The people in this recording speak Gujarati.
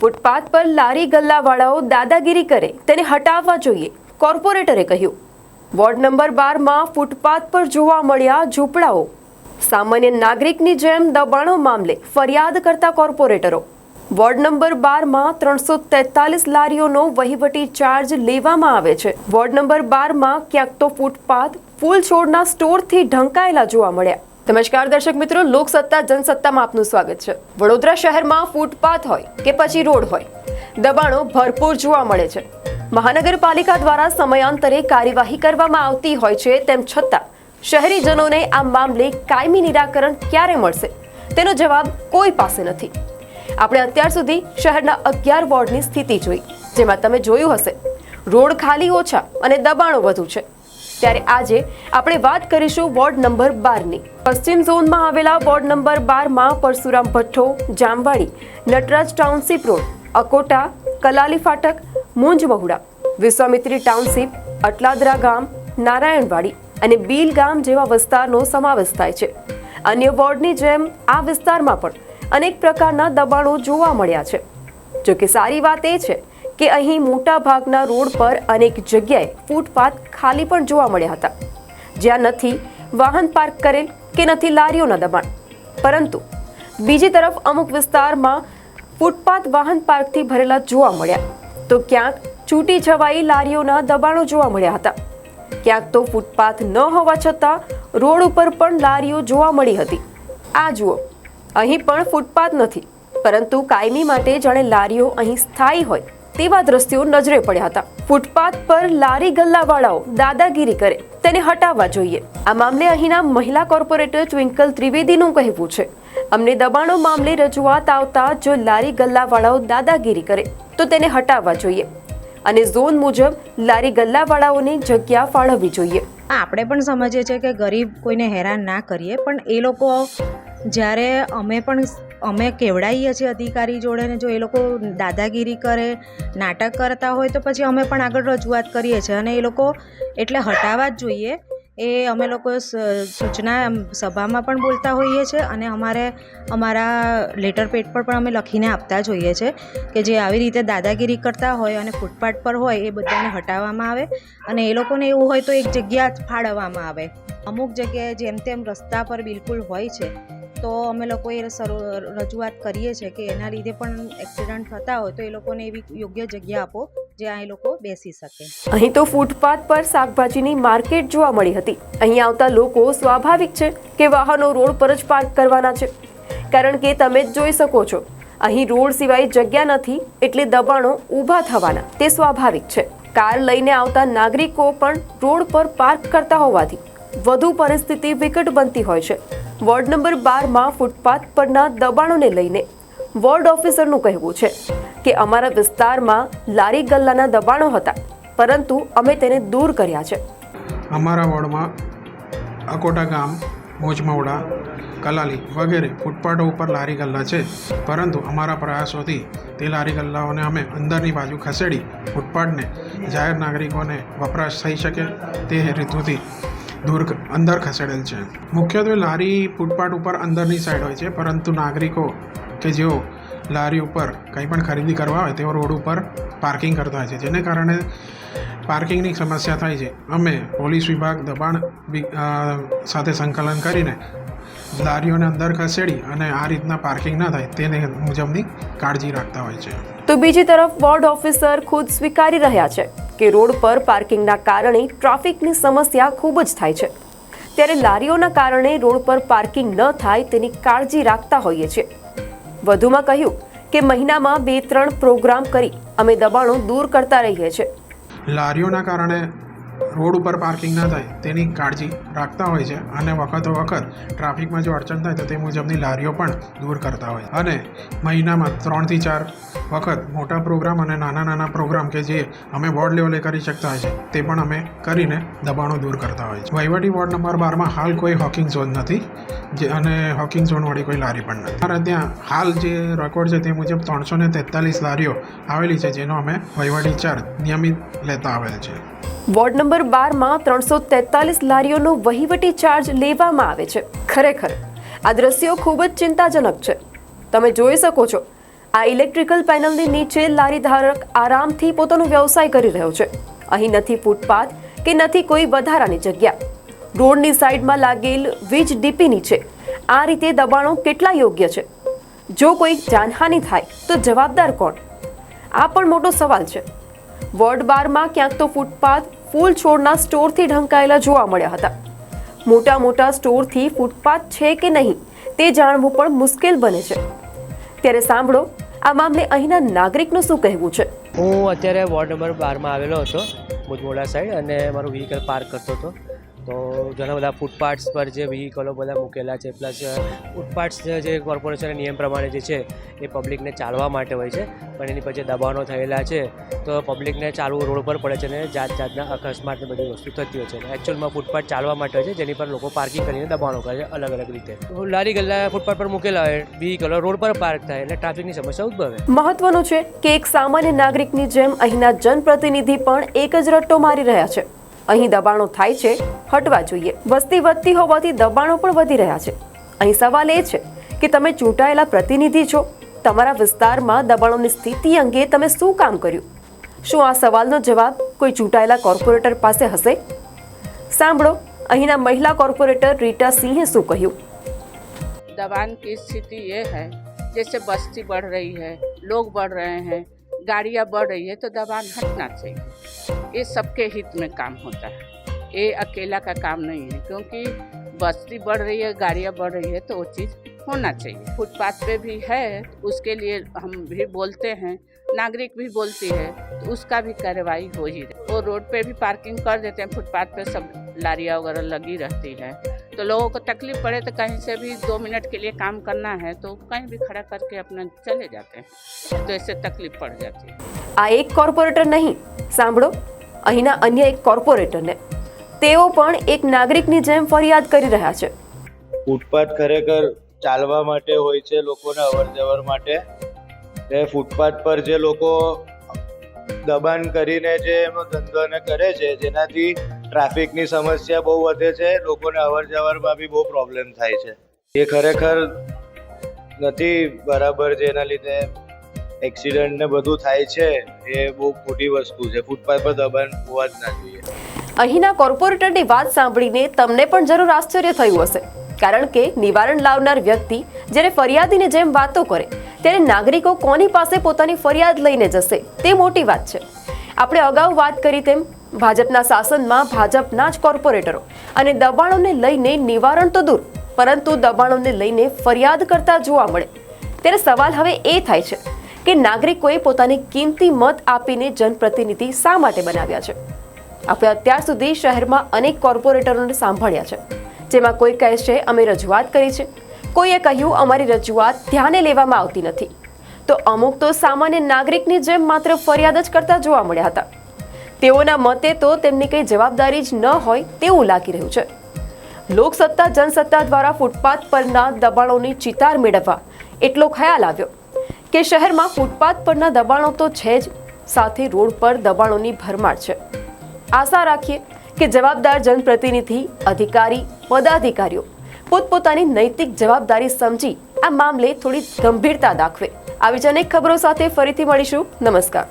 ફૂટપાથ પર લારી ગલ્લાવાળાઓ દાદાગીરી કરે, તેને હટાવવા જોઈએ, કોર્પોરેટરે કહ્યું. વોર્ડ નંબર બારમાં ફૂટપાથ પર જોવા મળ્યા ઝૂંપડાઓ. સામાન્ય નાગરિકની જેમ દબાણો મામલે ફરિયાદ કરતા કોર્પોરેટરો. વોર્ડ નંબર બારમાં ત્રણસો તેતાલીસ લારીઓનો વહીવટી ચાર્જ લેવામાં આવે છે. વોર્ડ નંબર બારમાં ક્યાંક તો ફૂટપાથ ફૂલ છોડના સ્ટોરથી ઢંકાયેલા જોવા મળ્યા. નમસ્કાર દર્શક મિત્રો, લોકસત્તા, જનસત્તામાં આપનું સ્વાગત છે. વડોદરા શહેરમાં ફૂટપાથ હોય કે પછી રોડ હોય, દબાણો ભરપૂર જોવા મળે છે. મહાનગરપાલિકા દ્વારા સમયાંતરે કાર્યવાહી કરવામાં આવતી હોય છે, તેમ છતાં શહેરીજનોને આ મામલે કાયમી નિરાકરણ ક્યારે મળશે? તેનો જવાબ કોઈ પાસે નથી. આપણે અત્યાર સુધી શહેરના અગિયાર વોર્ડની સ્થિતિ જોઈ, જેમાં તમે જોયું હશે, રોડ ખાલી ઓછા અને દબાણો વધુ છે. ત્યારે આજે આપણે વાત કરીશું વોર્ડ નંબર બારની. પશ્ચિમ ઝોનમાં આવેલા વોર્ડ નંબર બારમાં પરશુરામ ભઠ્ઠો જામવાડી, નટરાજ ટાઉનશીપ રોડ, અકોટા, કલાલી ફાટક, મુંજ વિશ્વામિત્રી ટાઉનશીપ, અટલાદરા ગામ, નારાયણવાડી અને બીલ ગામ જેવા વિસ્તારનો સમાવેશ થાય છે. અન્ય વોર્ડની જેમ આ વિસ્તારમાં પણ અનેક પ્રકારના દબાણો જોવા મળ્યા છે. જોકે સારી વાત એ છે કે અહીં મોટા ભાગના રોડ પર અનેક જગ્યાએ ફૂટપાથ ખાલી પણ જોવા મળ્યા હતા. જ્યાં નથી વાહન પાર્ક કરેલ કે નથી લારીઓના દબાણ. પરંતુ બીજી તરફ અમુક વિસ્તારમાં ફૂટપાથ વાહન પાર્કથી ભરેલા જોવા મળ્યા. તો ક્યાંક છૂટી છવાઈ લારીઓના દબાણો જોવા મળ્યા હતા. ક્યાંક તો ફૂટપાથ ન હોવા છતાં રોડ ઉપર પણ લારીઓ જોવા મળી હતી. આ જુઓ, અહીં પણ ફૂટપાથ નથી, પરંતુ કાયમી માટે જાણે લારીઓ અહીં સ્થાયી હોય. તેવા દ્રશ્યો નજરે પડ્યા હતા. ફૂટપાથ પર લારી ગલ્લાવાળાઓ દાદાગીરી કરે, તેને હટાવવા જોઈએ. આ મામલે અહીંના મહિલા કોર્પોરેટર ટ્વિંકલ ત્રિવેદીનું કહેવું છે. અમને દબાણો મામલે રજૂઆત આવતા જો લારી ગલ્લાવાળાઓ દાદાગીરી કરે, તો તેને હટાવવા જોઈએ. અને ઝોન મુજબ લારી ગલ્લાવાળાઓને જગ્યા ફાળવવી જોઈએ. આપણે પણ સમજીએ છીએ કે ગરીબ કોઈને હેરાન ના કરીએ, પણ એ લોકો જ્યારે અમે પણ અમે કેવડાવીએ છીએ અધિકારી જોડે ને જો એ લોકો દાદાગીરી કરે, નાટક કરતા હોય તો પછી અમે પણ આગળ રજૂઆત કરીએ છીએ અને એ લોકો એટલે હટાવવા જ જોઈએ. એ અમે લોકો સૂચના સભામાં પણ બોલતા હોઈએ છીએ અને અમારે અમારા લેટર પેડ પર પણ અમે લખીને આપતા જ હોઈએ છીએ કે જે આવી રીતે દાદાગીરી કરતા હોય અને ફૂટપાથ પર હોય એ બધાને હટાવવામાં આવે અને એ લોકોને એવું હોય તો એક જગ્યા ફાળવવામાં આવે. અમુક જગ્યાએ જેમ તેમ રસ્તા પર બિલકુલ હોય છે. તો અમે લોકો એ રજૂઆત કરીએ છીએ કે એના લીધે પણ એક્સિડન્ટ થતા હોય તો એ લોકોને એવી યોગ્ય જગ્યા આપો જ્યાં એ લોકો બેસી શકે. અહીં તો ફૂટપાથ પર શાકભાજીની માર્કેટ જોવા મળી હતી. અહીં આવતા લોકો સ્વાભાવિક છે કે વાહનો રોડ પર જ પાર્ક કરવાના છે. કારણ કે તમે જ જોઈ શકો છો, અહીં રોડ સિવાય જગ્યા નથી એટલે દબાણો ઊભા થવાના. તે સ્વાભાવિક છે. કાર લઈને આવતા નાગરિકો પણ રોડ પર પાર્ક કરતા હોવાથી. વધુ પરિસ્થિતિ વિકટ બનતી હોય છે. વોર્ડ નંબર બારમાં ફૂટપાથ પરના દબાણોને લઈને વોર્ડ ઓફિસરનું કહેવું છે કે અમારા વિસ્તારમાં લારી ગલ્લાના દબાણો હતા, પરંતુ અમે તેને દૂર કર્યા છે. અમારા વોર્ડમાં અકોટા ગામ મોજમવડા કલાલી વગેરે ફૂટપાથો ઉપર લારી ગલ્લા છે. પરંતુ અમારા પ્રયાસોથી તે લારી ગલ્લાઓને અમે અંદરની બાજુ ખસેડી ફૂટપાથને જાહેર નાગરિકોને વપરાશ થઈ શકે તે હેતુથી દૂર અંદર ખસેડેલ છે. મુખ્યત્વે લારી ફૂટપાથ ઉપર અંદરની સાઈડ હોય છે, પરંતુ નાગરિકો કે જેઓ લારી ઉપર કંઈ પણ ખરીદી કરવા હોય, તેઓ રોડ ઉપર પાર્કિંગ કરતા હોય છે, જેને કારણે પાર્કિંગની સમસ્યા થાય છે. અમે પોલીસ વિભાગ દબાણ સાથે સંકલન કરીને લારીઓને અંદર ખસેડી અને આ રીતના પાર્કિંગ ના થાય, તેને મુજબની કાળજી રાખતા હોય છે. તો બીજી તરફ વોર્ડ ઓફિસર ખુદ સ્વીકારી રહ્યા છે કે રોડ પર પાર્કિંગના કારણે ટ્રાફિકની સમસ્યા ખૂબ જ થાય છે. ત્યારે લારીઓના કારણે રોડ પર પાર્કિંગ ન થાય તેની કાળજી રાખતા હોઈએ છીએ. વધુમાં કહ્યું કે મહિનામાં બે ત્રણ પ્રોગ્રામ કરી અમે દબાણો દૂર કરતા રહીએ છીએ. લારીઓના કારણે રોડ ઉપર પાર્કિંગ ના થાય તેની કાળજી રાખતા હોય છે અને વખતો વખત ટ્રાફિકમાં જો અડચણ થાય તો તે મુજબની લારીઓ પણ દૂર કરતા હોય. અને મહિનામાં ત્રણથી ચાર વખત મોટા પ્રોગ્રામ અને નાના નાના પ્રોગ્રામ કે જે અમે વોર્ડ લેવલે કરી શકતા હોય છે, તે પણ અમે કરીને દબાણો દૂર કરતા હોય છે. વહીવટી વોર્ડ નંબર બારમાં હાલ કોઈ હોકિંગ ઝોન નથી, જે અને હોકિંગ ઝોનવાળી કોઈ લારી પણ નથી. અમારા ત્યાં હાલ જે રેકોર્ડ છે તે મુજબ ત્રણસો ને તેતાલીસ લારીઓ આવેલી છે, જેનો અમે વહીવટી ચાર્જ નિયમિત લેતા આવેલ છે. વોર્ડ નંબર બારમાં ત્રણસો તેતાલીસ લારીઓનો વહીવટી ચાર્જ લેવામાં આવે છે. ખરેખર, આ દ્રશ્યો ખૂબ જ ચિંતાજનક છે. તમે જોઈ શકો છો, આ ઇલેક્ટ્રિકલ પેનલની નીચે લારી ધારક આરામથી પોતાનો વ્યવસાય કરી રહ્યો છે. અહીં નથી ફૂટપાથ કે નથી કોઈ વધારાની જગ્યા. રોડની સાઈડમાં લાગેલ વીજ ડીપી નીચે. આ રીતે દબાણો કેટલા યોગ્ય છે? જો કોઈ જાનહાનિ થાય, તો જવાબદાર કોણ? આ પણ મોટો સવાલ છે. વોર્ડ બારમાં ક્યાંક તો ફૂટપાથ ફૂલ છોડના સ્ટોરથી ઢંકાયેલા જોવા મળ્યા હતા. મોટા મોટા સ્ટોરથી ફૂટપાથ છે કે નહીં, તે જાણવું પણ મુશ્કેલ બને છે. ત્યારે સાંભળો, આ મામલે અહીંના નાગરિકનું શું કહેવું છે? હું અત્યારે વોર્ડ નંબર બારમાં આવેલો હતો, ભુજમોડા સાઈડ, અને મારું વ્હીકલ પાર્ક કરતો હતો. તો ઘણા બધા ફૂટપાથ્સ પર જે વ્હીકલો બધા મૂકેલા છે પ્લસ ફૂટપાથ્સ જે કોર્પોરેશનના નિયમ પ્રમાણે જે છે, એ પબ્લિકને ચાલવા માટે હોય છે. પણ એની પછી દબાણો થયેલા છે, તો પબ્લિકને ચાલવું રોડ પર પડે છે અને જાત જાતના અકસ્માત બધી વસ્તુ થતી હોય છે. એકચ્યુઅલમાં ફૂટપાથ ચાલવા માટે હોય છે, જેની પર લોકો પાર્કિંગ કરીને દબાણો કરે છે, અલગ અલગ રીતે. લારી ગલ્લા ફૂટપાથ પર મૂકેલા હોય વ્હીકલો રોડ પર પાર્ક થાય, એટલે ટ્રાફિકની સમસ્યા ઉદ્ભવે. મહત્વનું છે કે એક સામાન્ય નાગરિકની જેમ અહીંના જનપ્રતિનિધિ પણ એક જ રટ્ટો મારી રહ્યા છે. અહીં દબાણો થાય છે હટવા જોઈએ વસ્તી વધતી હોવાથી દબાણો પણ વધી રહ્યા છે અહીં સવાલ એ છે કે તમે ચૂંટાયેલા પ્રતિનિધિ છો તમારા વિસ્તારમાં દબાણોની સ્થિતિ અંગે તમે શું કામ કર્યું શું આ સવાલનો જવાબ કોઈ ચૂંટાયેલા કોર્પોરેટર પાસે હશે સાંભળો અહીંના મહિલા કોર્પોરેટર રીટા સિંહે શું કહ્યું दबान की स्थिति ये है जैसे बस्ती बढ़ रही है लोग बढ़ रहे हैं गाड़ियाँ बढ़ रही है तो दबान हटना चाहिए। ये सबके हित में काम होता है। ये अकेला का काम नहीं है, क्योंकि बस्ती बढ़ रही है, गाड़ियाँ बढ़ रही है तो वो चीज़ होना चाहिए। फुटपाथ पे भी है, उसके लिए हम भी बोलते हैं, नागरिक भी बोलती है तो उसका भी कार्रवाई हो ही रही वो रोड पे भी पार्किंग कर देते हैं, फुटपाथ पे सब लारियाँ वगैरह लगी रहती है। तो लोगों को तकलीफ पड़े तो कहीं से भी दो मिनट के लिए काम करना है तो कहीं भी खड़ा करके अपना चले जाते हैं तो इससे तकलीफ पड़ जाती है આ એક કોર્પોરેટર નહીં સાંભળો અહીંના અન્ય એક કોર્પોરેટરને તેઓ પણ એક નાગરિકની જેમ ફરિયાદ કરી રહ્યા છે ફૂટપાથ ખરેખર ચાલવા માટે હોય છે લોકોને અવર જવર માટે એ ફૂટપાથ પર જે લોકો દબાણ કરીને જે એમનો ધંધો ને કરે છે જેનાથી ટ્રાફિકની સમસ્યા બહુ વધે છે, લોકોને અવર જવરમાં બી બહુ પ્રોબ્લેમ થાય છે. એ ખરેખર નથી બરાબર જેના લીધે એક્સિડન્ટ ને બધું થાય છે, એ બહુ ખોટી વસ્તુ છે. ફૂટપાથ પર દબાણ હોવા જ ના જોઈએ. અહીંના કોર્પોરેટરની વાત સાંભળીને તમને પણ જરૂર આશ્ચર્ય થયું હશે. કારણ કે નિવારણ લાવનાર વ્યક્તિ જ્યારે ફરિયાદીની જેમ વાતો કરે, ત્યારે નાગરિકો કોની પાસે પોતાની ફરિયાદ લઈને જશે, તે મોટી વાત છે. આપણે અગાઉ વાત કરી તેમ ભાજપના શાસનમાં ભાજપના જ કોર્પોરેટરો. અને દબાણોને લઈને નિવારણ તો દૂર, પરંતુ દબાણોને લઈને ફરિયાદ કરતા જોવા મળે. ત્યારે સવાલ હવે એ થાય છે કે નાગરિકોએ પોતાની કિંમતી મત આપીને જનપ્રતિનિધિ શા માટે બનાવ્યા છે? આપણે અત્યાર સુધી શહેરમાં અનેક કોર્પોરેટરોને સાંભળ્યા છે, જેમાં કોઈ કહે છે, અમે રજૂઆત કરી છે. કોઈએ કહ્યું, અમારી રજૂઆત ધ્યાને લેવામાં આવતી નથી. તો અમુક તો સામાન્ય નાગરિકની જેમ માત્ર ફરિયાદ જ કરતા જોવા મળ્યા હતા. તેઓના મતે તો તેમની કંઈ જવાબદારી જ ન હોય તેવું લાગી રહ્યું છે. લોકસત્તા, જનસત્તા દ્વારા ફૂટપાથ પરના દબાણોની ચિતાર મેળવવા એટલો ખ્યાલ આવ્યો કે શહેરમાં ફૂટપાથ પરના દબાણો તો છે જ, સાથે રોડ પર દબાણોની ભરમાર છે. આશા રાખીએ કે જવાબદાર જનપ્રતિનિધિ, અધિકારી, પદાધિકારીઓ પોતપોતાની નૈતિક જવાબદારી સમજી આ મામલે થોડી ગંભીરતા દાખવે. આવી જ અનેક ખબરો સાથે ફરીથી મળીશું. નમસ્કાર.